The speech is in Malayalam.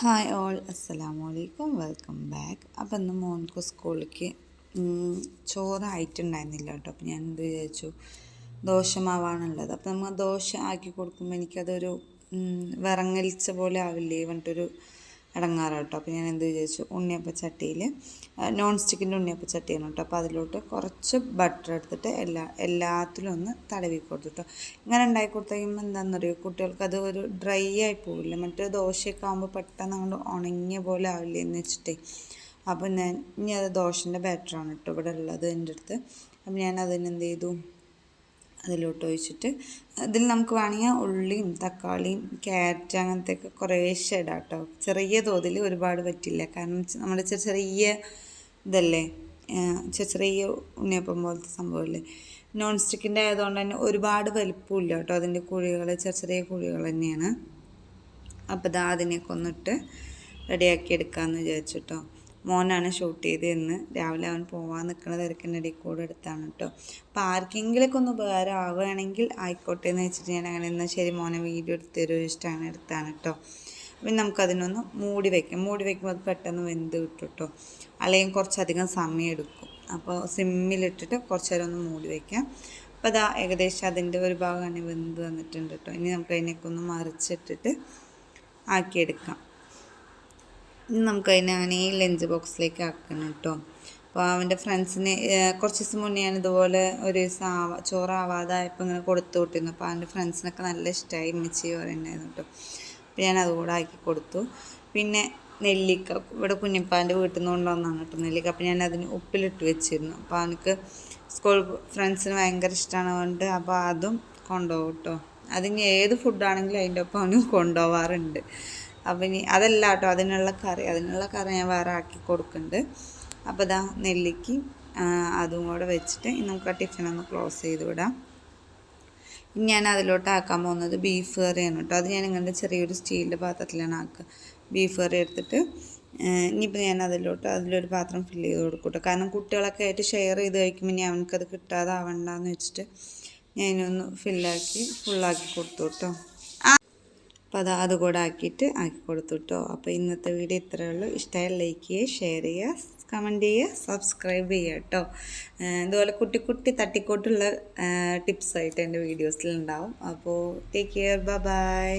ഹായ് ഓൾ അസ്സലാമു അലൈക്കും. Welcome back. അപ്പം ഇന്ന് മോൻക്ക് സ്കൂളിലേക്ക് ചോറായിട്ടുണ്ടായിരുന്നില്ല കേട്ടോ. അപ്പം ഞാൻ എന്ത് വിചാരിച്ചു ദോശമാവാണുള്ളത്. അപ്പം നമ്മൾ ദോശ ആക്കി കൊടുക്കുമ്പോൾ എനിക്കതൊരു വിറങ്ങലിച്ച പോലെ ആവില്ലേ പറഞ്ഞിട്ടൊരു ഇടങ്ങാറ് കേട്ടോ അപ്പോൾ ഞാൻ എന്ത് വിചാരിച്ചു? ഉണ്ണിയപ്പ ചട്ടിയിൽ നോൺ സ്റ്റിക്കിന്റെ ഉണ്ണിയപ്പ ചട്ടിയാണ് കേട്ടോ. അപ്പോൾ അതിലോട്ട് കുറച്ച് ബട്ടർ എടുത്തിട്ട് എല്ലാ എല്ലാത്തിലും ഒന്ന് തടവി കൊടുത്തിട്ടോ. ഇങ്ങനെ ഉണ്ടാക്കി കൊടുത്തുകഴിയുമ്പോൾ എന്താണെന്ന് എന്താണെന്നറിയോ കുട്ടികൾക്ക് അത് ഒരു ഡ്രൈ ആയി പോവില്ല. മറ്റേ ദോശയൊക്കെ ആകുമ്പോൾ പെട്ടെന്ന് അങ്ങോട്ട് ഉണങ്ങിയ പോലെ ആവില്ലേ എന്ന് വെച്ചിട്ടേ. അപ്പോൾ ഞാൻ ഇനി അത് ദോശന്റെ ബാറ്ററാണ് കേട്ടോ ഇവിടെ ഉള്ളത് എന്റെ അടുത്ത്. അപ്പം ഞാൻ അതിനെന്ത് ചെയ്തു? അതിലോട്ട് ഒഴിച്ചിട്ട് അതിൽ നമുക്ക് വേണമെങ്കിൽ ഉള്ളിയും തക്കാളിയും ക്യാരറ്റ് അങ്ങനത്തെയൊക്കെ കുറേശ്ശെ ഇടാം കേട്ടോ ചെറിയ തോതിൽ ഒരുപാട് പറ്റില്ല. കാരണം നമ്മുടെ ചെറിയ ഇതല്ലേ? ചെറിയ ഉണ്ണിയപ്പം പോലത്തെ സംഭവമല്ലേ? നോൺ സ്റ്റിക്കിന്റെ ആയതുകൊണ്ട് തന്നെ ഒരുപാട് വലിപ്പമില്ല കേട്ടോ അതിന്റെ കുഴികൾ ചെറിയ ചെറിയ കുഴികൾ തന്നെയാണ്. അപ്പോൾ ഇതാ അതിനെയൊക്കെ ഒന്നിട്ട് റെഡിയാക്കി എടുക്കാമെന്ന് വിചാരിച്ചിട്ടോ മോനാണ് ഷൂട്ട് ചെയ്തതെന്ന് രാവിലെ അവൻ പോകാൻ നിൽക്കുന്ന തിരക്കിന്റെ ഇടയിൽ കൂടെ എടുത്താണ് കേട്ടോ അപ്പോൾ ആർക്കെങ്കിലൊക്കെ ഒന്ന് ഉപകാരം ആവുകയാണെങ്കിൽ ആയിക്കോട്ടെ എന്ന് വെച്ചിട്ട് ഞാൻ അങ്ങനെ എന്നാൽ ശരി മോനെ വീഡിയോ എടുത്ത് തരുമോ ഇഷ്ടമാണ് എടുത്താണ് കേട്ടോ അപ്പം നമുക്കതിനൊന്ന് മൂടി വയ്ക്കാം മൂടി വയ്ക്കുമ്പോൾ അത് പെട്ടെന്ന് വെന്ത് കിട്ടും കേട്ടോ അല്ലെങ്കിൽ കുറച്ചധികം സമയം എടുക്കും. അപ്പോൾ സിമ്മിലിട്ടിട്ട് കുറച്ച് നേരം ഒന്ന് മൂടി വയ്ക്കാം അപ്പോൾ അതാ ഏകദേശം അതിന്റെ ഒരു ഭാഗം തന്നെ വെന്ത് വന്നിട്ടുണ്ട് കേട്ടോ ഇനി നമുക്ക് അതിനൊക്കെ ഒന്ന് മറിച്ചിട്ടിട്ട് ആക്കിയെടുക്കാം. ഇനി നമുക്ക് അതിനെ ഈ ലഞ്ച് ബോക്സിലേക്ക് ആക്കണം കേട്ടോ. അപ്പോൾ അവന്റെ ഫ്രണ്ട്സിന് കുറച്ച് ദിവസം മുന്നേ ഞാൻ ഇതുപോലെ ഒരു ദിവസം ആവാ ചോറാവാതായപ്പോൾ ഇങ്ങനെ കൊടുത്തു വിട്ടിരുന്നു. അപ്പോൾ അവന്റെ ഫ്രണ്ട്സിനൊക്കെ നല്ല ഇഷ്ടമായി മിച്ചി പറയുണ്ടായിരുന്നു കേട്ടോ. അപ്പോൾ ഞാൻ അതുകൂടെ ആക്കി കൊടുത്തു. പിന്നെ നെല്ലിക്ക ഇവിടെ കുഞ്ഞിപ്പാന്റെ വീട്ടിൽ നിന്ന് കൊണ്ടുവന്നാണ് കേട്ടോ നെല്ലിക്ക. അപ്പോൾ ഞാൻ അതിന് ഉപ്പിലിട്ട് വെച്ചിരുന്നു. അപ്പോൾ അവനക്ക് സ്കൂൾ ഫ്രണ്ട്സിന് ഭയങ്കര ഇഷ്ടമാണ് കൊണ്ട് അപ്പോൾ അതും കൊണ്ടുപോകും കേട്ടോ. അതിന് ഏത് ഫുഡാണെങ്കിലും അതിന്റെ ഒപ്പം അവനും കൊണ്ടുപോകാറുണ്ട് അപ്പം ഇനി അതല്ല കേട്ടോ അതിനുള്ള കറി. അതിനുള്ള കറി ഞാൻ വേറെ ആക്കി കൊടുക്കുന്നുണ്ട്. അപ്പോൾ ഇതാ നെല്ലിക്ക് അതും കൂടെ വെച്ചിട്ട് നമുക്ക് ആ ടിഫിനൊന്ന് ക്ലോസ് ചെയ്ത് വിടാം. ഇനി ഞാൻ അതിലോട്ട് ആക്കാൻ പോകുന്നത് ബീഫ് കറിയാണ് കേട്ടോ. അത് ഞാൻ ഇങ്ങനത്തെ ചെറിയൊരു സ്റ്റീലിന്റെ പാത്രത്തിലാണ് ആക്കുക. ബീഫ് കറി എടുത്തിട്ട് ഇനിയിപ്പോൾ ഞാൻ അതിലോട്ട് അതിലൊരു പാത്രം ഫില്ല് ചെയ്ത് കൊടുക്കും കേട്ടോ. കാരണം കുട്ടികളൊക്കെ ആയിട്ട് ഷെയർ ചെയ്ത് കഴിക്കുമ്പോൾ ഇനി അവനക്കത് കിട്ടാതാവണ്ടെന്ന് വെച്ചിട്ട് ഞാനൊന്ന് ഫില്ലാക്കി ഫുള്ളാക്കി കൊടുത്തു കേട്ടോ. അപ്പോൾ അത് അതുകൂടെ ആക്കിയിട്ട് ആക്കി കൊടുത്തു കേട്ടോ അപ്പോൾ ഇന്നത്തെ വീഡിയോ ഇത്രയേ ഉള്ളൂ. ഇഷ്ടമായ ലൈക്ക് ചെയ്യുക ഷെയർ ചെയ്യുക കമന്റ് ചെയ്യുക സബ്സ്ക്രൈബ് ചെയ്യുക കേട്ടോ. ഇതുപോലെ കുട്ടി കുട്ടി തട്ടിക്കോട്ടുള്ള ടിപ്സായിട്ട് എന്റെ വീഡിയോസിൽ ഉണ്ടാവും. അപ്പോൾ ടേക്ക് കെയർ ബൈ ബൈ